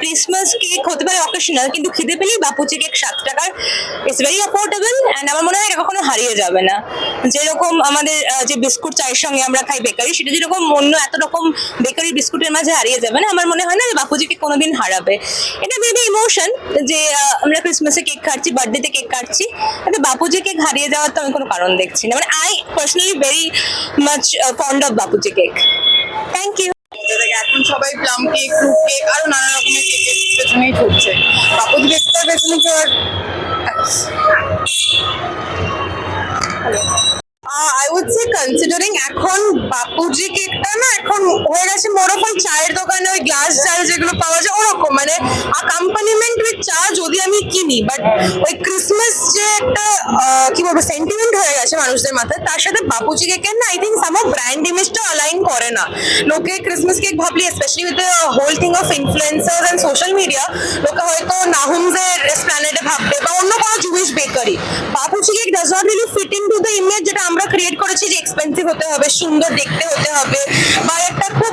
Christmas cake হতে পারে occasional কিন্তু খিদে পেলেই বাপুচি কেক সাত টাকার। ইটস ভেরি অ্যাফোর্ডেবল অ্যান্ড আমার মনে হয় এটা কখনো হারিয়ে যাবে না। যেরকম আমাদের যে বিস্কুট চায়ের সঙ্গে আমরা খাই বেকারি সেটা যেরকম অন্য এত রকম বেকারি বিস্কুটের মাঝে হারিয়ে যাবে না, আমার মনে হয় না যে বাপুজি কেক কোনোদিন হারাবে। এটা মেবি ইমোশন যে আমরা ক্রিসমাসে কেক খাচ্ছি বার্থডেতে কেক কাটছি, কিন্তু বাপুজি কেক হারিয়ে যাওয়ার তো আমি কোনো কারণ দেখছি না। মানে I personally very much fond of Bapuji cake thank you এখন সবাই প্লাম কেক ফ্রুট কেক আরও নানা রকমের কেকের পেছনেই ছুটছে বাপুজি কেকটার পেছনে কেউ আর আই উড সে কনসিডারিং এখন বাপুজি কেকটা না এখন হয়ে গেছে মোরফল চায়ের দোকানে ওই গ্লাস জার যেগুলো পাওয়া যায়, ওরকম। মানে আকাম্পানিমেন্ট উইথ চা যদি আমি কিনি বাট ওই ক্রিসমাস যে একটা কি বলব সেন্টিমেন্ট হয়ে গেছে মানুষদের মাথায়, তার সাথে বাপুজি কেকের না আই থিঙ্ক সাম ব্র্যান্ড ইমেজটা অ্যালাইন করে না। লোকে ক্রিসমাস কেক ভাবলি specially with whole thing of influencers and social media লোকে হয়তো নাহুমসের এসপ্ল্যানেডে ভাববে বা অন্য কোনো Jewish bakery Bapuji cake does not really fit in to the image যেটা আমরা ক্রিয়েট করেছি যে এক্সপেন্সিভ হতে হবে সুন্দর দেখতে হতে হবে বা একটা খুব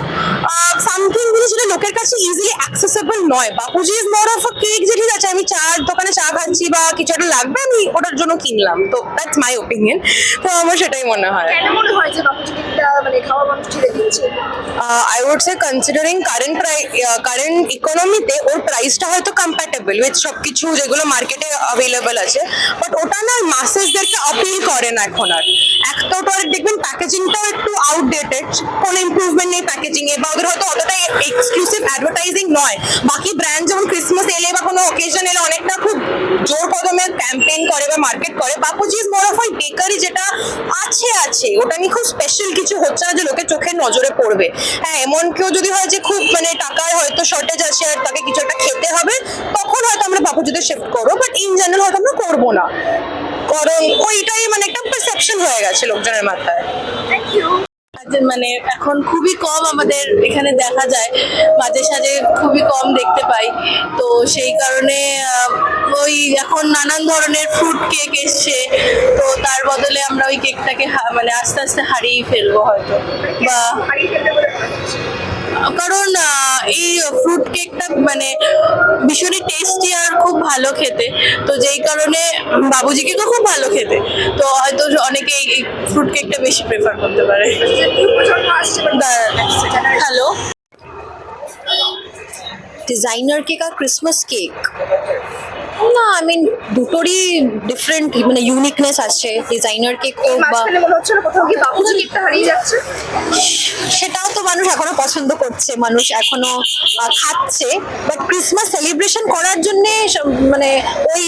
সামথিং জিনিস যেটা লোকের কাছে ইজিলি অ্যাক্সেসেবল নয়। Bapuji is more of cake যে ঠিক আছে আমি চার দোকানে চা খাচ্ছি বা কিছু একটা লাগবে আমি ওটার জন্য কিনলাম। তো দ্যাটস মাই ওপিনিয়ন তো আমার সেটাই মনে হয়। কেন মনে হয় যে মানে খাওয়া মানুষ I would say considering current current ইকোনমিতে ওর প্রাইসটা হয়তো কম্প্যাটেবল উইথ সব কিছু যেগুলো মার্কেটে অ্যাভেলেবল আছে। বাট ওটা না মাসেসদেরকে আপিল করে না এখন আর। একটা তো দেখবেন প্যাকেজিংটাও একটু আউটডেটেড কোনো ইমপ্রুভমেন্ট নেই প্যাকেজিং এ, বা ওদের হয়তো অতটা এক্সক্লুসিভ অ্যাডভার্টাইজিং নয়। বাকি ব্র্যান্ড যেমন ক্রিসমাস এলে বা কোনো অকেশন এলে অনেকটা খুব জোর কদমে ক্যাম্পেইন করে বা মার্কেট করে। বাপুজি ইজ মোর বেকারি যেটা আছে আছে। ওটা নিয়ে খুব স্পেশাল কিছু হচ্ছে না যে লোকের চোখের নজরে পড়বে। হ্যাঁ এমন কেউ যদি হয় যে খুব মানে টাকার হয়তো শর্টেজ আছে আর তাকে কিছু একটা খেতে হবে, তখন হয়তো আমরা বাপুজিতে শিফট করব বাট ইন জেনারেল হয়তো আমরা করব না। কারণ ওইটাই মানে একটা পারসেপশন হয়ে গেছে লোকজনের মাথায়। থ্যাংক ইউ মানে এখন খুবই কম আমাদের এখানে দেখা যায়। মাঝে সাঝে খুবই কম দেখতে পাই। তো সেই কারণে ওই এখন নানান ধরনের ফ্রুট কেক এসছে। তো তার বদলে আমরা ওই কেকটাকে মানে আস্তে আস্তে হারিয়ে ফেলব হয়তো। বা কারণ এই ফ্রুট কেকটা মানে ভীষণই টেস্টি আর খুব ভালো খেতে। তো যেই কারণে বাবুজিকে তো খুব ভালো খেতে। তো হয়তো অনেকে এই ফ্রুট কেকটা বেশি প্রেফার করতে পারে। হ্যালো ডিজাইনার কেক আর ক্রিসমাস কেক না আই মিন দুটোরই ডিফারেন্ট মানে ইউনিকনেস আছে। ডিজাইনার কেক বা মাঝখানে মনে হচ্ছে না কোথাও কি বাপুজি কেকটা হারিয়ে যাচ্ছে। সেটাও তো মানুষ এখনও পছন্দ করছে মানুষ এখনও খাচ্ছে। বাট ক্রিসমাস সেলিব্রেশন করার জন্য মানে ওই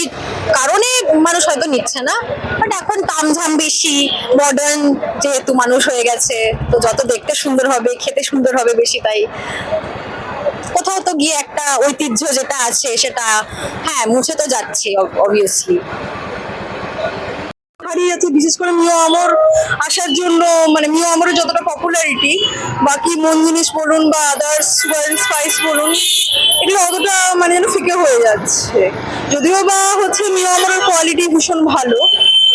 কারণে মানুষ হয়তো নিচ্ছে না। বাট এখন তামঝাম বেশি মডার্ন যেহেতু মানুষ হয়ে গেছে তো যত দেখতে সুন্দর হবে খেতে সুন্দর হবে বেশি তাই। কোথাও তো গিয়ে একটা ঐতিহ্য যেটা আছে সেটা হ্যাঁ মুছে তো যাচ্ছে অবভিয়াসলি হারিয়ে যাচ্ছে, বিশেষ করে মিও আমর আসার জন্য মানে মিও আমরের যতটা পপুলারিটি বাকি মন জিনিস বলুন বা আদার্স ওয়ার্ল্ড স্পাইস বলুন, এগুলো অতটা মানে যেন ফিকে হয়ে যাচ্ছে। যদিও বা হচ্ছে মিও আমরের কোয়ালিটি ভীষণ ভালো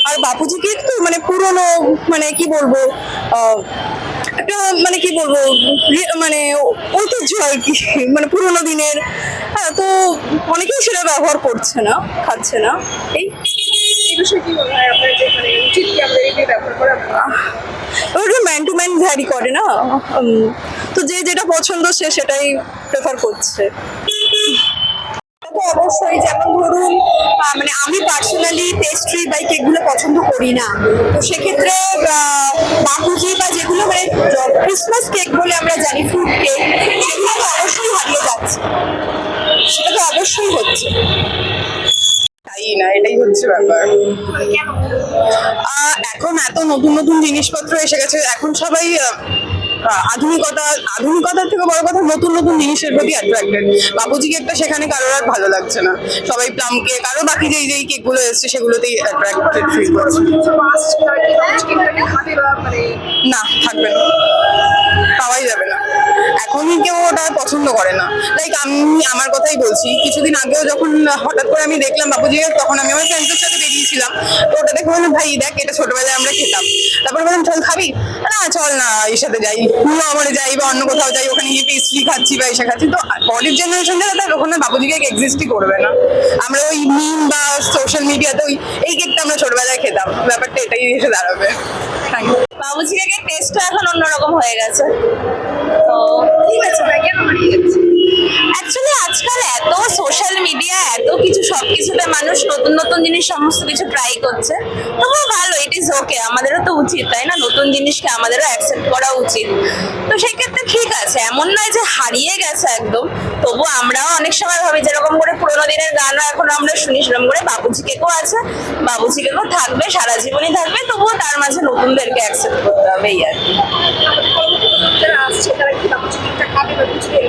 আর বাপুজি কেক তো মানে পুরনো মানে কি বলব একটা মানে কি বলব মানে ঐতিহ্য আর কি মানে পুরোনো দিনের হ্যাঁ তো অনেকেই সেটা ব্যবহার করছে না খাচ্ছে না। এই বিষয়ে কি মনে হয় আপনার যে মানে উচিত কি আমাদের এটি ব্যবহার করা? ওটা ম্যান টু ম্যান ভ্যারি করে না তো যে যেটা পছন্দ সে সেটাই প্রেফার করছে। অবশ্যই যেমন ধরুন মানে আমি পার্সোনালি পেস্ট্রি বা কেকগুলো পছন্দ করি না। তো সেক্ষেত্রে বাপুজি বা যেগুলো মানে ক্রিসমাস কেক বলে আমরা জানি ফ্রুট কেক সেগুলো তো অবশ্যই হারিয়ে যাচ্ছে। সেটা তো অবশ্যই হচ্ছে। তাই না? এটাই হচ্ছে ব্যাপার। এখন এত নতুন নতুন জিনিসপত্র এসে গেছে এখন সবাই আধুনিকতা আধুনিকতার থেকে বড় কথা নতুন নতুন জিনিসের প্রতি অ্যাট্রাক্টেড বাপুজি কেকটা সেখানে কারোর আর ভালো লাগছে না। সবাই প্লাম কেক আরও বাকি যেই যেই কেকগুলো এসছে সেগুলোতেই অ্যাট্রাক্টেড ফিল করছে। মানে না থাকবে না। পাওয়াই যাবে না। এখনই কেউ ওটা পছন্দ করে না। লাইক আমি আমার কথাই বলছি, কিছুদিন আগেও যখন হঠাৎ করে আমি দেখলাম বাপুজিকে তখন আমি আমার ফ্রেন্ডসের সাথে বেরিয়েছিলাম। তো ওটা দেখে বললাম, ভাই, দেখ, এটা ছোটবেলায় আমরা খেতাম। তারপর বললাম, চল খাবি? না, চল না, এর সাথে যাই। আমরে যাই বা অন্য কোথাও যাই, ওখানে গিয়ে পেস্ট্রি খাচ্ছি বা এসে খাচ্ছি। তো পরের জেনারেশনটা তার ওখানে বাপুজি কেক এক্সিস্টই করবে না। আমরা ওই মিম বা সোশ্যাল মিডিয়াতে ওই এই কেকটা আমরা ছোটবেলায় খেতাম। ব্যাপারটা এটাই এসে দাঁড়াবে। থ্যাংক ইউ বাবুজি কেকের টেস্টটা এখন অন্যরকম হয়ে গেছে। অ্যাকচুয়ালি আজকাল এত সোশ্যাল মিডিয়া এত কিছু সব কিছুতে মানুষ নতুন নতুন জিনিস সমস্ত কিছু ট্রাই করছে। তবুও ভালো ইট ইজ ওকে আমাদেরও তো উচিত তাই না? নতুন জিনিসকে আমাদেরও অ্যাকসেপ্ট করা উচিত। তো সেক্ষেত্রে ঠিক আছে এমন নয় যে হারিয়ে গেছে একদম। তবু আমরাও অনেক সময় ভাবি যেরকম করে পুরোনো দিনের গানও এখন আমরা শুনি সেরকম করে বাবুজি কেকও আছে। বাবুজি কেকও থাকবে সারা জীবনই থাকবে তবুও তার মাঝে নতুনদেরকে অ্যাকসেপ্ট করতে হবে এই আর কি। আসছে তারা কি বা বুঝবে?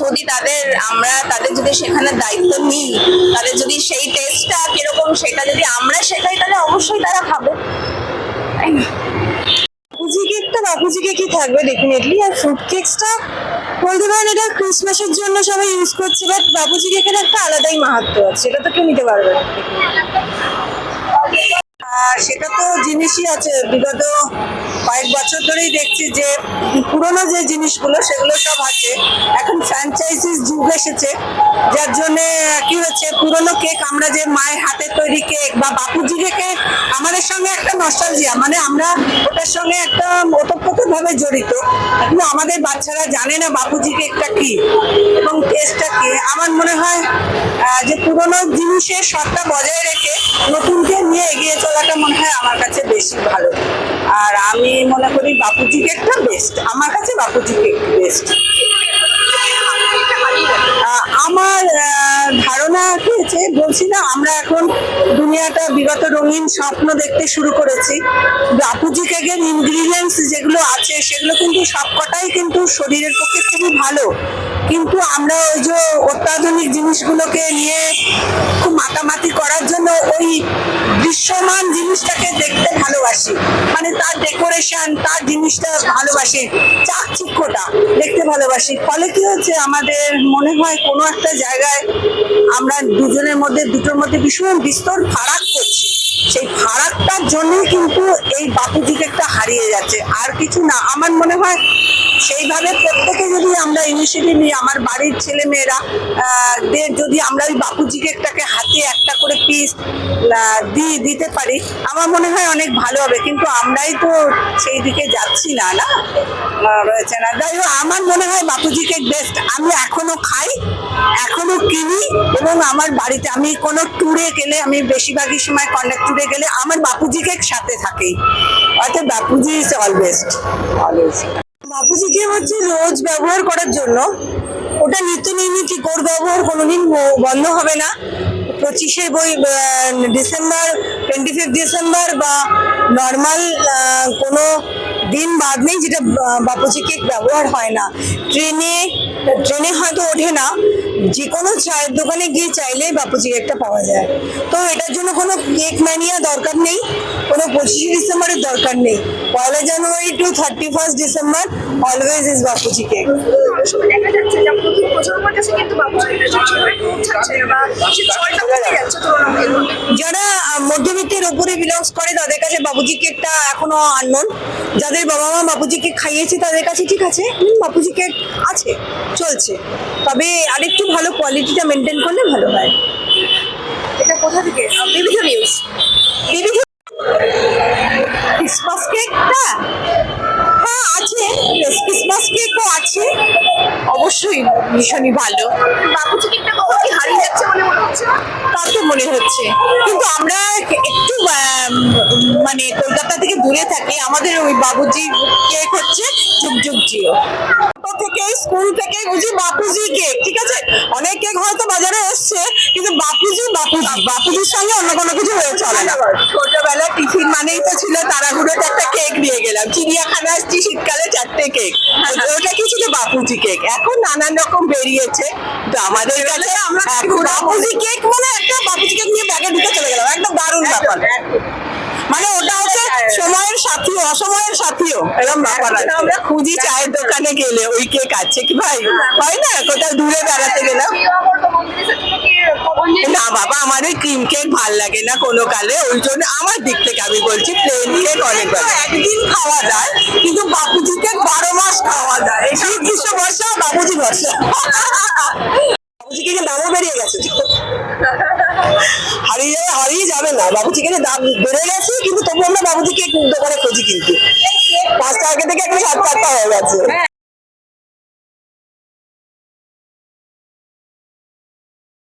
যদি তাদের আমরা তাদের যদি সেখানে দায়িত্ব নিই তাদের যদি সেই টেস্টটা কীরকম সেটা যদি আমরা শেখাই তাহলে অবশ্যই তারা খাবে। তাই না বাপুজি কেকটা বাপুজি কেকই থাকবে ডেফিনেটলি আর ফ্রুট কেকসটা বলতে পারেন এটা ক্রিসমাসের জন্য সবাই ইউজ করছে বাট বাপুজি কেকের একটা আলাদাই মাহাত্ম আছে এটা তো কেউ নিতে পারবে না। আহ, সেটা তো জিনিসই আছে। বিগত কয়েক বছর ধরেই দেখছি যে পুরোনো যে জিনিসগুলো সেগুলো সব আছে। এখন ফ্র্যাঞ্চাইজিস যুগ এসেছে যার জন্যে কি হচ্ছে পুরোনো কেক আমরা যে মায়ের হাতে তৈরি কেক বা বাপুজি কেক আমাদের সঙ্গে একটা নস্টালজিয়া মানে আমরা ওটার সঙ্গে একটা ওতপ্রোত ভাবে জড়িত। কিন্তু আমাদের বাচ্চারা জানে না বাপুজি কেকটা কি এবং কেসটা কি। আমার মনে হয় যে পুরোনো জিনিসের সত্তা বজায় রেখে নতুনকে নিয়ে এগিয়ে চলাটা মনে হয় আমার কাছে বেশি ভালো। আর আমি মনে করি বাপুজিকে কেকটা বেস্ট আমার কাছে বাপুজিকে বেস্ট হচ্ছে বলছি না, আমরা এখন দুনিয়াটা বিগত রঙিন স্বপ্ন দেখতে শুরু করেছি। বাপুজি কেকের ইনগ্রিডিয়েন্টস যেগুলো আছে, সেগুলো কিন্তু সবকটাই কিন্তু শরীরের পক্ষে খুবই ভালো। কিন্তু আমরা ওই যে অত্যাধুনিক জিনিসগুলোকে নিয়ে খুব মাতামাতি করার জন্য ওই দৃশ্যমান জিনিসটাকে দেখতে ভালোবাসি। মানে তার ডেকোরেশন তার জিনিসটা ভালোবাসি, চাকচিক্যটা দেখতে ভালোবাসি। ফলে কি হচ্ছে আমাদের মনে হয় কোনো একটা জায়গায় আমরা দুজনের মধ্যে, দুটোর মধ্যে ভীষণ বিস্তর ফারাক করছি। সেই ফারাকটার জন্যই কিন্তু এই বাপুজি কেকটা হারিয়ে যাচ্ছে। আর কিছু না, আমার মনে হয় সেইভাবে প্রত্যেকে যদি আমরা ইনিশিয়েটিভ নিই, আমার বাড়ির ছেলে মেয়েরা যদি আমরা ওই বাপুজি কেকটাকে হাতে একটা করে পিস দিয়ে দিতে পারি, আমার মনে হয় অনেক ভালো হবে। কিন্তু আমরাই তো সেই দিকে যাচ্ছি না না? রয়েছে না। যাই হোক, আমার মনে হয় বাপুজি কেক বেস্ট আমি এখনও খাই, এখনও কিনি, এবং আমার বাড়িতে আমি কোনো ট্যুরে গেলে আমি বেশিরভাগই সময় কন্ডাক্ট ট্যুরে গেলে আমার বাপুজি কেক সাথে থাকেই অর্থাৎ Bapuji is all best always Bapuji cake হচ্ছে রোজ ব্যবহার করার জন্য, ওটা নিত্য নৈমিত্তিক ওর ব্যবহার কোনোদিন বন্ধ হবে না। পঁচিশে বই ডিসেম্বর টোয়েন্টি ফিফ ডিসেম্বর বা নর্মাল কোনো দিন বাদ নেই যেটা বাপুজি কেক ব্যবহার হয় না। ট্রেনে ট্রেনে হয়তো ওঠে না যে কোনো চায়ের দোকানে গিয়ে চাইলে বাপুজির কেকটা পাওয়া যায়। তো এটার জন্য কোনো কেক ম্যানিয়া দরকার নেই। কোনো পঁচিশে ডিসেম্বরের দরকার নেই। পয়লা জানুয়ারি to thirty first December always is Bapuji cake যারা মধ্যবিত্তের ওপরে বিলংস করে তাদের কাছে বাবুজি কেকটা এখনও আননোন যাদের বাবা মা বাবুজি কেক খাইয়েছে তাদের কাছে ঠিক আছে। বাবুজি কেক আছে চলছে। তবে আরেকটু ভালো কোয়ালিটিটা মেনটেন করলে ভালো হয়। এটা কোথা থেকে? বিভিন্ন নিউজ কেকটা হ্যাঁ আছে। ক্রিসমাস কেকও আছে। অবশ্যই ভীষণই ভালো। বাবুজি কেকটা কখন কি হারিয়ে যাচ্ছে বলে মনে হচ্ছে? তা তো মনে হচ্ছে। কিন্তু আমরা একটু মানে কলকাতা থেকে দূরে থাকি। আমাদের ওই বাবুজি কেক হচ্ছে যুগ জিও। থেকে স্কুল থেকে বুঝি বাপুজি কেক ঠিক আছে? অনেক কেক হয়তো বাজারে এসছে কিন্তু বাপুজি বাপুজি বাপুজির সঙ্গে অন্য কোনো কিছু হয়ে চলে না। ছোটবেলায় টিফিন মানেই তো ছিল নিয়ে গেলাম। চিড়িয়াখানা আসছি শীতকালে চারটে কেক। ওটা কি ছিল? বাপুজি কেক। এখন নানান রকম বেরিয়েছে। তো আমাদের কাছে আমরা বাপুজি কেক মানে একটা বাপুজি কেক নিয়ে ব্যাগে ঢুকে চলে গেলাম। একদম দারুণ ব্যাপার। মানে ওটা হচ্ছে সময়ের সাথী অসময়ের সাথীও এরকম ব্যাপার আছে। আমরা খুঁজি চায়ের দোকানে গেলে ওই কেক আছে কি ভাই? হয়। না? কোথাও দূরে বেড়াতে গেলাম না বাবা আমার ওই ক্রিম কেক ভালো লাগে না কোনো কালে। ওই জন্য আমার দিক থেকে আমি বলছি প্লেন কেক অনেক একদিন খাওয়া যায় কিন্তু বাপুজি কেক বারো মাস খাওয়া যায়। এই গ্রীষ্ম বর্ষা বাপুজি বর্ষা। বাপুজি কেকের দামও বেরিয়ে গেছে। হারিয়ে যাবে হারিয়ে যাবে না। বাবুজি কেকের দাম বেড়ে গেছে, কিন্তু তবু আমরা বাবুজিকে দোকানে খুঁজি কিন্তু। পাঁচ টাকা থেকে একটা সাত টাকা হয়ে গেছে।